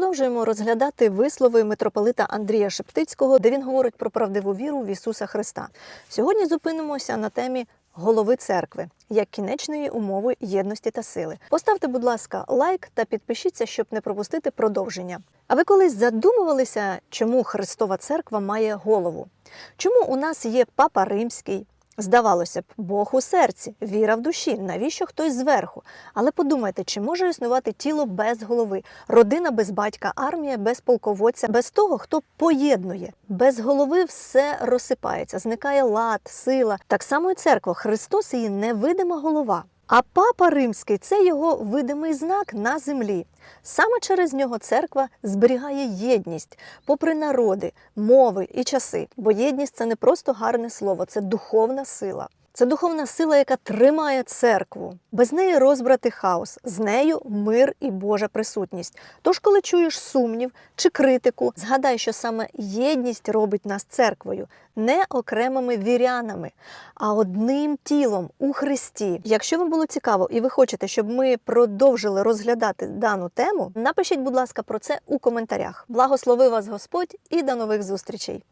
продовжуємо розглядати вислови митрополита Андрія Шептицького, де він говорить про правдиву віру в Ісуса Христа. Сьогодні зупинимося на темі голови церкви як кінечної умови єдності та сили. Поставте, будь ласка, лайк та підпишіться, щоб не пропустити продовження. А ви колись задумувалися, чому Христова церква має голову? Чому у нас є папа римський? Здавалося б, Бог у серці, віра в душі, навіщо хтось зверху? Але подумайте, чи може існувати тіло без голови, родина без батька, армія без полководця, без того, хто поєднує. Без голови все розсипається, зникає лад, сила. Так само і церква. Христос її невидима голова. А папа римський це його видимий знак на землі. Саме через нього церква зберігає єдність, попри народи, мови і часи. Бо єдність це не просто гарне слово, це духовна сила. Це духовна сила, яка тримає церкву. Без неї розбрат і хаос, з нею мир і Божа присутність. Тож, коли чуєш сумнів чи критику, згадай, що саме єдність робить нас церквою, не окремими вірянами, а одним тілом у Христі. Якщо вам було цікаво і ви хочете, щоб ми продовжили розглядати дану тему, напишіть, будь ласка, про це у коментарях. Благослови вас Господь і до нових зустрічей!